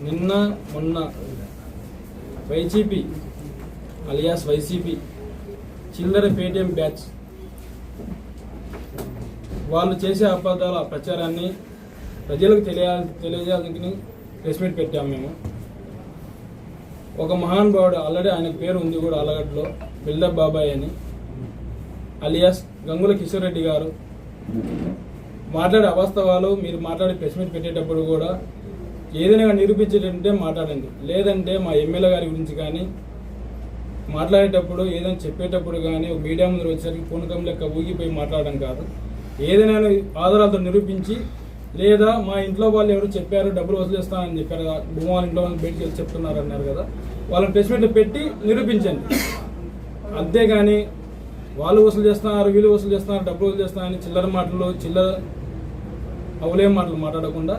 నిన్న మొన్న YCP alias YCP చిల్లర పేటిఎం బ్యాచ్ వాళ్ళు చేసే అబద్ధాల ప్రచారాన్ని ప్రజలకు తెలియాలి తెలియజేయాలని ప్రెస్ మీట్ పెట్టాము మేము. ఒక మహానుభావుడు ఆల్రెడీ ఆయన పేరు ఉంది కూడా అలగడ్డలో బిల్డప్ బాబాయ్ అని. అలియాస్ గంగుల కిషోర్ రెడ్డి గారు. మాట్లాడే అవాస్తవాలు మీరు మాట్లాడే ప్రెస్ మీట్ పెట్టేటప్పుడు కూడా ఏదైనా నిరూపించేటంటే మాట్లాడండి. లేదంటే మా ఎమ్మెల్యే గారి గురించి కానీ మాట్లాడేటప్పుడు ఏదైనా చెప్పేటప్పుడు కానీ ఒక మీడియా ముందు వచ్చేసరికి పూనకం లెక్క ఊగిపోయి మాట్లాడడం కాదు. ఏదైనా ఆధారాలతో నిరూపించి లేదా మా ఇంట్లో వాళ్ళు ఎవరు చెప్పారు డబ్బులు వసూలిస్తానని చెప్పారు కదా భూమాల వాళ్ళ ఇంట్లో వాళ్ళు బయటికి వెళ్ళి చెప్తున్నారు అన్నారు కదా వాళ్ళని ప్రెస్ పెట్టి నిరూపించండి. అంతేగాని వాళ్ళు వసూలు చేస్తున్నారు వీళ్ళు వసూలు చేస్తున్నారు డబ్బులు వసూలు చేస్తున్నారని చిల్లర మాటలు చిల్లర అవులే మాటలు మాట్లాడకుండా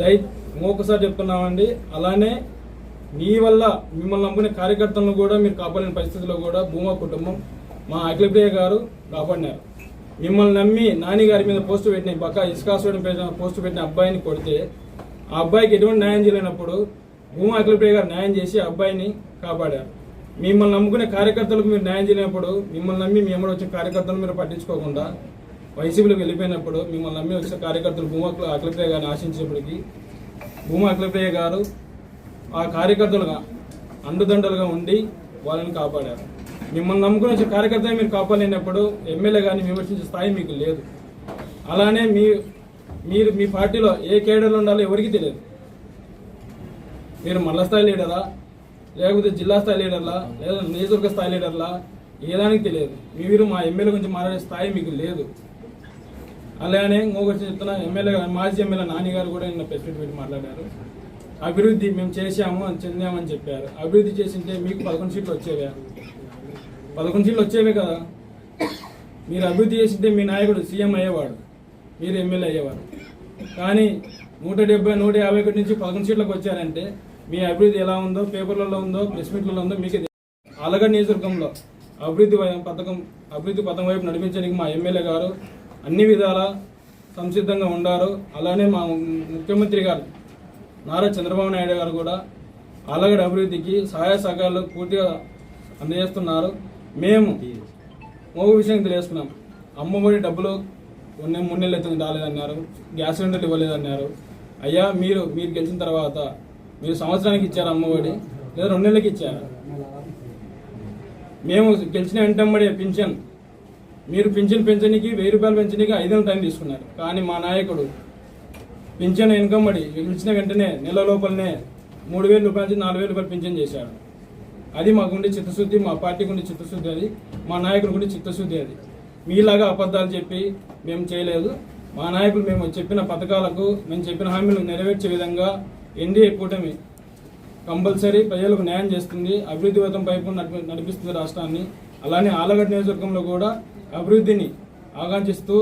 దయ ఇంకొకసారి చెప్తున్నామండి అలానే మీ వల్ల మిమ్మల్ని నమ్ముకునే కార్యకర్తలను కూడా మీరు కాపాడిన పరిస్థితుల్లో కూడా భూమా కుటుంబం మా అఖిలప్రియ గారు కాపాడినారు. మిమ్మల్ని నమ్మి నాని గారి మీద పోస్ట్ పెట్టిన పక్క ఇసుకాసుడి పోస్టు పోస్ట్ పెట్టిన అబ్బాయిని కొడితే ఆ అబ్బాయికి ఎటువంటి న్యాయం చేయలేనప్పుడు భూమా అఖిలప్రియ గారు న్యాయం చేసి ఆ అబ్బాయిని కాపాడారు. మిమ్మల్ని నమ్ముకునే కార్యకర్తలకు మీరు న్యాయం చేయలేనప్పుడు మిమ్మల్ని నమ్మి మీ ఎమ్మడి వచ్చిన కార్యకర్తలు మీరు పట్టించుకోకుండా వైసీపీలోకి వెళ్ళిపోయినప్పుడు మిమ్మల్ని నమ్మి వచ్చిన కార్యకర్తలు భూమా అఖిలప్రియ గారిని ఆశించినప్పటికీ భూమా అఖిలప్రియ గారు ఆ కార్యకర్తలుగా అండుదండలుగా ఉండి వాళ్ళని కాపాడారు. మిమ్మల్ని నమ్ముకుని వచ్చే కార్యకర్తలు మీరు కాపాడలేనప్పుడు ఎమ్మెల్యే కానీ విమర్శించే స్థాయి మీకు లేదు. అలానే మీ మీరు మీ పార్టీలో ఏ కేడర్లు ఉండాలో ఎవరికి తెలియదు. మీరు మండల స్థాయి లీడరా లేకపోతే జిల్లా స్థాయి లీడర్లా లేదా నియోజకవర్గ స్థాయి లీడర్లా ఏదానికి తెలియదు. మీరు మా ఎమ్మెల్యే గురించి మాట్లాడే స్థాయి మీకు లేదు. అలానే ఇంకొకటి చెప్తున్నా ఎమ్మెల్యే మాజీ ఎమ్మెల్యే నాని గారు కూడా నిన్న ప్రెస్ మీట్ పెట్టి మాట్లాడారు. అభివృద్ధి మేము చేశాము అని చెందామని చెప్పారు. అభివృద్ధి చేసింటే మీకు పదకొండు సీట్లు వచ్చేవే. పదకొండు సీట్లు వచ్చేవే కదా. మీరు అభివృద్ధి చేసింటే మీ నాయకుడు సీఎం అయ్యేవాడు మీరు ఎమ్మెల్యే అయ్యేవారు. కానీ నూట డెబ్బై నూట యాభై ఒకటి నుంచి పదకొండు సీట్లకు వచ్చారంటే మీ అభివృద్ధి ఎలా ఉందో పేపర్లలో ఉందో ప్రెస్ మీట్లలో ఉందో మీకే అలగడ్ నియోజకవర్గంలో అభివృద్ధి పథకం అభివృద్ధి పథకం వైపు నడిపించడానికి మా ఎమ్మెల్యే గారు అన్ని విధాల సంసిద్ధంగా ఉండారు. అలానే మా ముఖ్యమంత్రి గారు నారా చంద్రబాబు నాయుడు గారు కూడా ఆలగడ్డ అభివృద్ధికి సహాయ సహకారాలు పూర్తిగా అందజేస్తున్నారు. మేము మోగు విషయం తెలియజేసుకున్నాం అమ్మఒడి డబ్బులు ఉన్న మూడు నెలలు అయితే రాలేదన్నారు. గ్యాస్ సిలిండర్లు ఇవ్వలేదన్నారు. అయ్యా మీరు మీరు గెలిచిన తర్వాత మీరు సంవత్సరానికి ఇచ్చారు అమ్మఒడి లేదా రెండు నెలలకి ఇచ్చారు? మేము గెలిచిన వెంటబడే పింఛన్ మీరు పింఛన్ పెంచడానికి వెయ్యి రూపాయలు పెంచడానికి ఐదు టైం తీసుకున్నారు. కానీ మా నాయకుడు పింఛన్ ఇన్కమ్ పడి పిలిచిన వెంటనే నెల లోపలనే మూడు వేల రూపాయల నుంచి నాలుగు వేల రూపాయలు పింఛన్ చేశాడు. అది మాకుండే చిత్తశుద్ధి మా పార్టీకి ఉండే చిత్తశుద్ధి అది మా నాయకుడికి ఉండే చిత్తశుద్ధి అది. మీలాగా అబద్ధాలు చెప్పి మేము చేయలేదు. మా నాయకులు మేము చెప్పిన పథకాలకు మేము చెప్పిన హామీలు నెరవేర్చే విధంగా ఎన్డీఏ కూటమి కంపల్సరీ ప్రజలకు న్యాయం చేస్తుంది. అభివృద్ధి పథం పైపు నడిపి- నడిపిస్తుంది రాష్ట్రాన్ని. అలానే ఆలగడ్డ నియోజకవర్గంలో కూడా అభివృద్ధిని ఆకాంక్షిస్తూ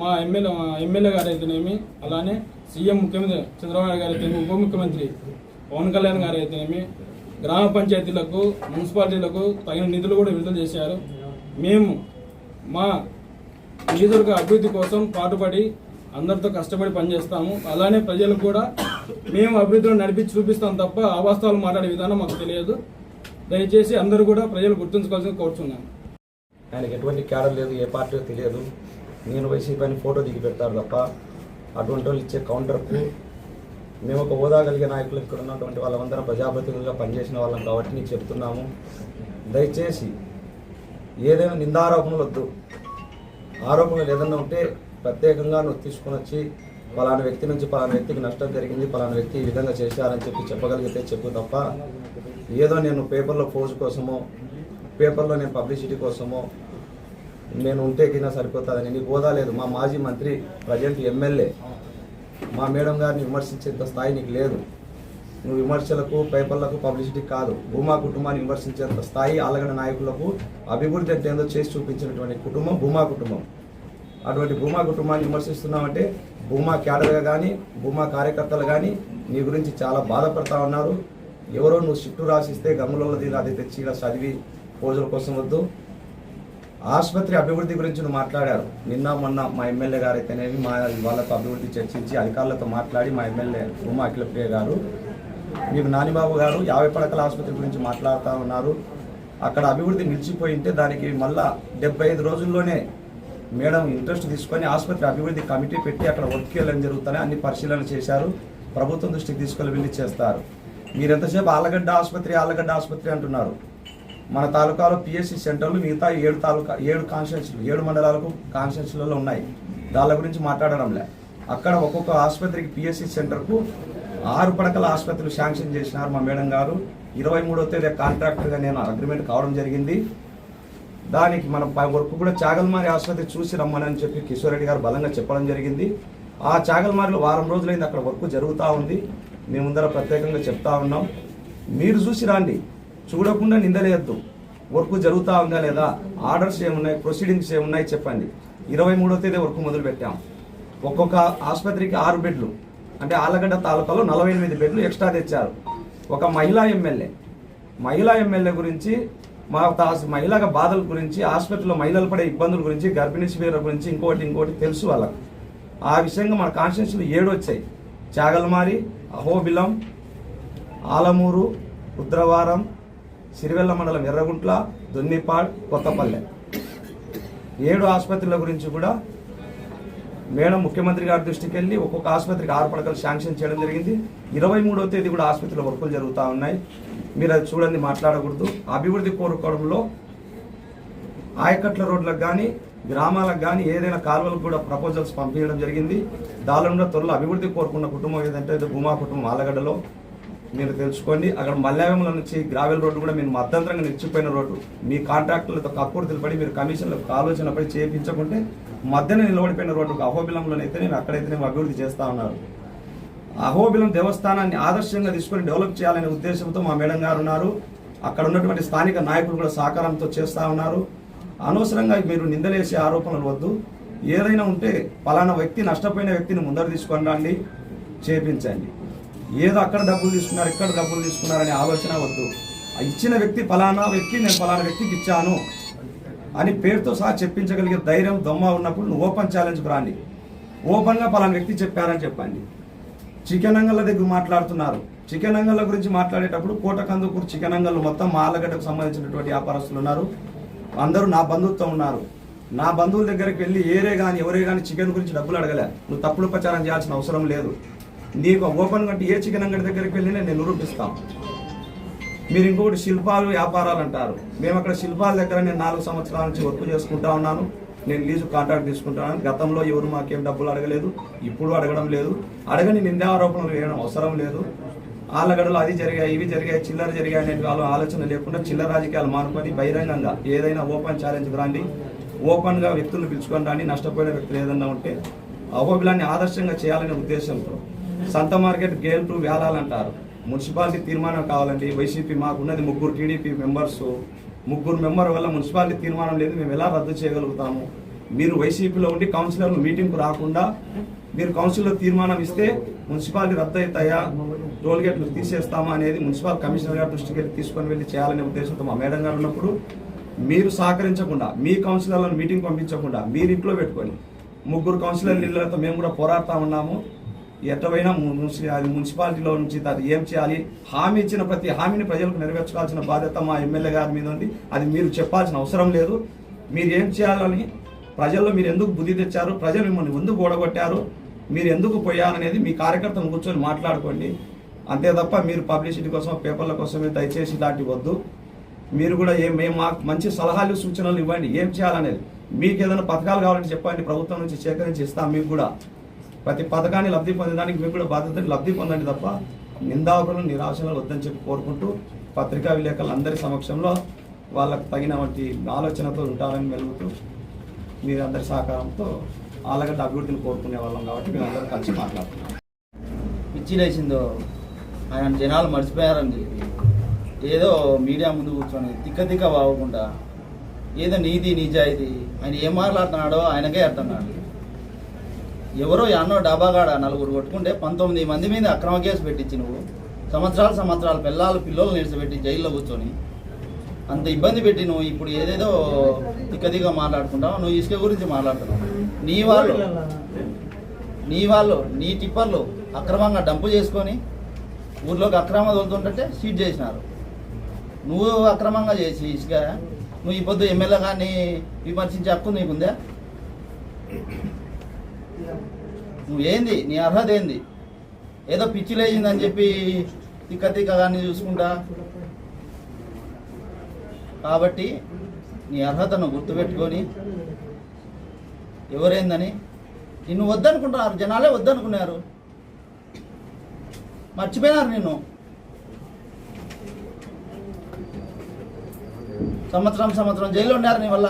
మా ఎమ్మెల్యే మా ఎమ్మెల్యే గారు అయితేనేమి అలానే సీఎం ముఖ్యమంత్రి చంద్రబాబు నాయుడు గారు అయితేనేమి ఉప ముఖ్యమంత్రి పవన్ కళ్యాణ్ గారు అయితేనేమి గ్రామ పంచాయతీలకు మున్సిపాలిటీలకు తగిన నిధులు కూడా విడుదల చేశారు. మేము మా నిధులకు అభివృద్ధి కోసం పాటుపడి అందరితో కష్టపడి పనిచేస్తాము. అలానే ప్రజలకు కూడా మేము అభివృద్ధిలో నడిపించి చూపిస్తాం తప్ప అవాస్తవాలు మాట్లాడే విధానం మాకు తెలియదు. దయచేసి అందరూ కూడా ప్రజలు గుర్తుంచుకోవాల్సింది కోరుతున్నాను ఆయనకి ఎటువంటి క్యాడర్ లేదు ఏ పార్టీ తెలియదు. నేను వైసీపీ అని ఫోటో దిగి పెడతారు తప్ప అటువంటి వాళ్ళు ఇచ్చే కౌంటర్కు మేము ఒక హోదా కలిగే నాయకులు ఇక్కడ ఉన్నటువంటి వాళ్ళందరం ప్రజాప్రతినిధులుగా పనిచేసిన వాళ్ళం కాబట్టి నీకు చెప్తున్నాము. దయచేసి ఏదైనా నిందారోపణలు వద్దు. ఆరోపణలు ఏదైనా ఉంటే ప్రత్యేకంగా నువ్వు తీసుకొని వచ్చి పలానా వ్యక్తి నుంచి పలానా వ్యక్తికి నష్టం జరిగింది పలానా వ్యక్తి ఈ విధంగా చేశారని చెప్పి చెప్పగలిగితే చెప్పు తప్ప ఏదో నేను పేపర్లో పోజు కోసమో పేపర్లో నేను పబ్లిసిటీ కోసమో నేను ఉంటే కింద సరిపోతుందని. నీకు హోదా లేదు. మా మాజీ మంత్రి ప్రజెంట్ ఎమ్మెల్యే. మా మేడం గారిని విమర్శించేంత స్థాయి నీకు లేదు. నువ్వు విమర్శలకు పేపర్లకు పబ్లిసిటీ కాదు. భూమా కుటుంబాన్ని విమర్శించేంత స్థాయి ఆలగడ నాయకులకు అభివృద్ధి అంటే ఏందో చేసి చూపించినటువంటి కుటుంబం భూమా కుటుంబం. అటువంటి భూమా కుటుంబాన్ని విమర్శిస్తున్నామంటే భూమా క్యాడర్గా కానీ భూమా కార్యకర్తలు కానీ నీ గురించి చాలా బాధపడతా ఉన్నారు. ఎవరో నువ్వు షిఫ్ట్ రాసిస్తే గమ్ములో అది తెచ్చి ఇలా చదివి పోజుల కోసం వద్దు. ఆసుపత్రి అభివృద్ధి గురించి మాట్లాడారు. నిన్న మొన్న మా ఎమ్మెల్యే గారు అయితేనేమి మా వాళ్ళతో అభివృద్ధి చర్చించి అధికారులతో మాట్లాడి మా ఎమ్మెల్యే భూమా అఖిలప్రియ గారు మీకు నానిబాబు గారు యాభై పడకల ఆసుపత్రి గురించి మాట్లాడుతూ ఉన్నారు. అక్కడ అభివృద్ధి నిలిచిపోయింటే దానికి మళ్ళా డెబ్బై ఐదు రోజుల్లోనే మేడం ఇంట్రెస్ట్ తీసుకొని ఆసుపత్రి అభివృద్ధి కమిటీ పెట్టి అక్కడ వర్క్ వెళ్ళడం జరుగుతాయి అన్ని పరిశీలన చేశారు. ప్రభుత్వం దృష్టికి తీసుకొని వెళ్ళి చేస్తారు. మీరు ఎంతసేపు ఆలగడ్డ ఆసుపత్రి ఆలగడ్డ ఆసుపత్రి అంటున్నారు? మన తాలూకాలో పిఎస్సి సెంటర్లు మిగతా ఏడు తాలూకా ఏడు కాన్స్టిట్యూన్సీలు ఏడు మండలాలకు కాన్స్టిట్యూన్సీలలో ఉన్నాయి. దాని గురించి మాట్లాడడంలే. అక్కడ ఒక్కొక్క ఆసుపత్రికి పిఎస్సి సెంటర్కు ఆరు పడకల ఆసుపత్రులు శాంక్షన్ చేసినారు మా మేడం గారు. ఇరవై మూడో తేదీ కాంట్రాక్టర్గా నేను అగ్రిమెంట్ కావడం జరిగింది. దానికి మన వరకు వర్క్ కూడా చాగల్మారి ఆసుపత్రి చూసి రమ్మని చెప్పి కిషోర్ రెడ్డి గారు బలంగా చెప్పడం జరిగింది. ఆ చాగల్మారిలో వారం రోజులైంది అక్కడ వర్క్ జరుగుతూ ఉంది. మేము ముందర ప్రత్యేకంగా చెప్తా ఉన్నాం. మీరు చూసి రండి. చూడకుండా నిందలేయద్దు. వర్క్ జరుగుతూ ఉందా లేదా? ఆర్డర్స్ ఏమున్నాయి? ప్రొసీడింగ్స్ ఏమున్నాయి చెప్పండి. ఇరవై మూడో తేదీ వర్క్ మొదలు పెట్టాం. ఒక్కొక్క ఆసుపత్రికి ఆరు బెడ్లు. అంటే ఆలగడ్డ తాలూకాలో నలభై ఎనిమిది బెడ్లు ఎక్స్ట్రా తెచ్చారు. ఒక మహిళా ఎమ్మెల్యే. మహిళా ఎమ్మెల్యే గురించి మా తా- మహిళా బాధల గురించి ఆసుపత్రిలో మహిళలు పడే ఇబ్బందుల గురించి గర్భిణీ శిబిరాల గురించి ఇంకోటి ఇంకోటి తెలుసు వాళ్ళకు. ఆ విషయంగా మన కాన్స్టిట్యూన్సీలు ఏడు వచ్చాయి. చాగల్మారి అహోబిలం ఆలమూరు రుద్రవారం సిరివెల్ల మండలం ఎర్రగుంట్ల దొన్నిపాడ్ కొత్తపల్లె. ఏడు ఆసుపత్రుల గురించి కూడా మేడం ముఖ్యమంత్రి గారి దృష్టికి వెళ్ళి ఒక్కొక్క ఆసుపత్రికి ఆరు పడకలు శాంక్షన్ చేయడం జరిగింది. ఇరవై మూడవ తేదీ కూడా ఆసుపత్రిలో వర్కులు జరుగుతూ ఉన్నాయి. మీరు అది చూడండి మాట్లాడకూడదు. అభివృద్ధి కోరుకోవడంలో ఆయకట్ల రోడ్లకు కానీ గ్రామాలకు కానీ ఏదైనా కాలువలకు కూడా ప్రపోజల్స్ పంపించడం జరిగింది. దానిలో త్వరలో అభివృద్ధి కోరుకున్న కుటుంబం ఏదంటే భూమా కుటుంబం ఆలగడ్డలో మీరు తెలుసుకోండి. అక్కడ మల్యాయంలో నుంచి గ్రావెల్ రోడ్డు కూడా మీరు మధ్యంతరంగా నిలిచిపోయిన రోడ్డు. మీ కాంట్రాక్టులతో కక్కుర్తులు పడి మీరు కమిషన్లకు ఆలోచన పడి చేయించకుంటే మధ్యన నిలబడిపోయిన రోడ్డు అహోబిలంలోనైతే నేను అక్కడైతే అభివృద్ధి చేస్తా ఉన్నారు. అహోబిలం దేవస్థానాన్ని ఆదర్శంగా తీసుకొని డెవలప్ చేయాలనే ఉద్దేశంతో మా మేడం గారు ఉన్నారు. అక్కడ ఉన్నటువంటి స్థానిక నాయకులు కూడా సహకారంతో చేస్తా ఉన్నారు. అనవసరంగా మీరు నిందలేసే ఆరోపణలు వద్దు. ఏదైనా ఉంటే పలానా వ్యక్తి నష్టపోయిన వ్యక్తిని ముందర తీసుకొని రండి చేపించండి. ఏదో అక్కడ డబ్బులు తీసుకున్నారు ఇక్కడ డబ్బులు తీసుకున్నారనే ఆలోచన వద్దు. ఆ ఇచ్చిన వ్యక్తి ఫలానా వ్యక్తి నేను ఫలానా వ్యక్తికి ఇచ్చాను అని పేరుతో సహా చెప్పించగలిగే ధైర్యం దొమ్మ ఉన్నప్పుడు నువ్వు ఓపెన్ ఛాలెంజ్కి రాండి. ఓపెన్గా ఫలానా వ్యక్తి చెప్పారని చెప్పండి. చికెన్ అంగళ్ళ దగ్గర మాట్లాడుతున్నారు. చికెన్ అంగళ్ళ గురించి మాట్లాడేటప్పుడు కోటకందుకూరు చికెన్ అంగళ్ళు మొత్తం మా ఆలగడ్డకు సంబంధించినటువంటి వ్యాపారస్తులు ఉన్నారు. అందరూ నా బంధువుతో ఉన్నారు. నా బంధువుల దగ్గరికి వెళ్ళి ఏరే కానీ ఎవరే కానీ చికెన్ గురించి డబ్బులు అడగలే. నువ్వు తప్పుడు ప్రచారం చేయాల్సిన అవసరం లేదు. నీకు ఓపెన్ కంటే ఏ చికెన్ అంగడి దగ్గరికి వెళ్ళి నేను నిరూపిస్తాను మీరు ఇంకొకటి శిల్పాలు వ్యాపారాలు అంటారు. మేము అక్కడ శిల్పాల దగ్గర నేను నాలుగు సంవత్సరాల నుంచి వర్క్ చేసుకుంటా ఉన్నాను. నేను లీజు కాంట్రాక్ట్ తీసుకుంటాను. గతంలో ఎవరు మాకేం డబ్బులు అడగలేదు. ఇప్పుడు అడగడం లేదు. అడగని నిందారోపణలు వేయడం అవసరం లేదు. ఆళ్ళగడలు అది జరిగాయి ఇవి జరిగాయి చిల్లర జరిగాయి అనే ఆలోచన లేకుండా చిల్లర రాజకీయాలు మానుకొని బహిరంగంగా ఏదైనా ఓపెన్ ఛాలెంజ్ రాండి. ఓపెన్గా వ్యక్తులను పిలుచుకొని రాండి. నష్టపోయిన వ్యక్తులు ఏదైనా ఉంటే అహోబిలాన్ని ఆదర్శంగా చేయాలనే ఉద్దేశంతో. సంత మార్కెట్ గేల్ టు వేలాలంటారు మున్సిపాలిటీ తీర్మానం కావాలండి వైసీపీ మాకున్నది ముగ్గురు టీడీపీ మెంబర్స్. ముగ్గురు మెంబర్ వల్ల మున్సిపాలిటీ తీర్మానం లేదు మేము ఎలా రద్దు చేయగలుగుతాము? మీరు వైసీపీలో ఉండి కౌన్సిలర్లు మీటింగ్కు రాకుండా మీరు కౌన్సిల్లో తీర్మానం ఇస్తే మున్సిపాలిటీ రద్దు అవుతాయా టోల్ గేట్లు తీసేస్తామా అనేది మున్సిపల్ కమిషనర్ గారి దృష్టికి వెళ్ళి తీసుకొని వెళ్ళి చేయాలనే ఉద్దేశంతో మా మేడం గారు ఉన్నప్పుడు మీరు సహకరించకుండా మీ కౌన్సిలర్లను మీటింగ్ పంపించకుండా మీరు ఇంట్లో పెట్టుకొని ముగ్గురు కౌన్సిలర్ ఇళ్ళతో మేము కూడా పోరాడుతా ఉన్నాము. ఎట్టవైనా మున్సి- అది మున్సిపాలిటీలో నుంచి అది ఏం చేయాలి? హామీ ఇచ్చిన ప్రతి హామీని ప్రజలకు నెరవేర్చుకోవాల్సిన బాధ్యత మా ఎమ్మెల్యే గారి మీద ఉంది. అది మీరు చెప్పాల్సిన అవసరం లేదు. మీరు ఏం చేయాలని ప్రజల్లో మీరు ఎందుకు బుద్ధి తెచ్చారు? ప్రజలు మిమ్మల్ని ఎందుకు ఓడగొట్టారు? మీరు ఎందుకు పోయారనేది మీ కార్యకర్తను కూర్చొని మాట్లాడుకోండి. అంతే తప్ప మీరు పబ్లిసిటీ కోసం పేపర్ల కోసమే దయచేసి దాటి వద్దు. మీరు కూడా ఏం మేము మాకు మంచి సలహాలు సూచనలు ఇవ్వండి. ఏం చేయాలనేది. మీకు ఏదైనా పథకాలు కావాలంటే చెప్పండి. ప్రభుత్వం నుంచి సేకరించి ఇస్తాం మీకు కూడా. ప్రతి పథకాన్ని లబ్ధి పొందడానికి మీకు కూడా బాధ్యత లబ్ధి పొందండి తప్ప నిందాపరులు నిరాశలు వద్దని చెప్పి కోరుకుంటూ పత్రికా విలేకరులు అందరి సమక్షంలో వాళ్ళకు తగిన వంటి ఆలోచనతో ఉంటారని వెలుగుతూ మీరందరి సహకారంతో ఆలగడ్డ అభివృద్ధిని కోరుకునే వాళ్ళం కాబట్టి మేము అందరం కలిసి మాట్లాడుతున్నాం. పిచ్చి లేచిందో. ఆయన జనాలు మర్చిపోయారని చెప్పి ఏదో మీడియా ముందు కూర్చొని తిక్క తిక్క బాగకుండా ఏదో నీతి నిజాయితీ ఆయన ఏం మాట్లాడుతున్నాడో ఆయనకే అర్థం కాదు. ఎవరో ఎన్నో డాబాగాడ నలుగురు కొట్టుకుంటే పంతొమ్మిది మంది మీద అక్రమ కేసు పెట్టించి నువ్వు. సంవత్సరాలు సంవత్సరాలు పిల్లలు పిల్లలు నిలిచిపెట్టి జైల్లో కూర్చొని. అంత ఇబ్బంది పెట్టి నువ్వు ఇప్పుడు ఏదేదో దిక్కదిగా మాట్లాడుకుంటావు? నువ్వు ఇసుక గురించి మాట్లాడుతున్నావు. నీ వాళ్ళు నీ వాళ్ళు నీ టిప్పర్లు అక్రమంగా డంపు చేసుకొని ఊర్లోకి అక్రమ తోలుతుంటే సీట్ చేసినారు. నువ్వు అక్రమంగా చేసి ఇసుక. నువ్వు ఈ పొద్దు ఎమ్మెల్యే కానీ విమర్శించే హక్కు నీకుందా? నువ్వేంది? నీ అర్హత ఏంది? ఏదో పిచ్చి లేచిందని చెప్పి తిక్క తిక్క కానీ చూసుకుంటా. కాబట్టి నీ అర్హతను గుర్తుపెట్టుకొని ఎవరైందని? నిన్ను వద్దనుకుంటున్నారు. జనాలే వద్దనుకున్నారు. మర్చిపోయినారు నిన్ను. సంవత్సరం సంవత్సరం జైల్లో ఉన్నారు నీ వల్ల.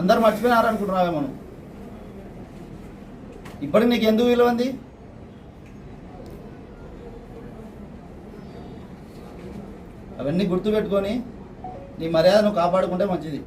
అందరు మర్చిపోయినారు అనుకుంటున్నావే మనం? ఇప్పటికి నీకు ఎందుకు విలువ ఉంది? అవన్నీ గుర్తుపెట్టుకొని నీ మర్యాదను కాపాడుకుంటే మంచిది.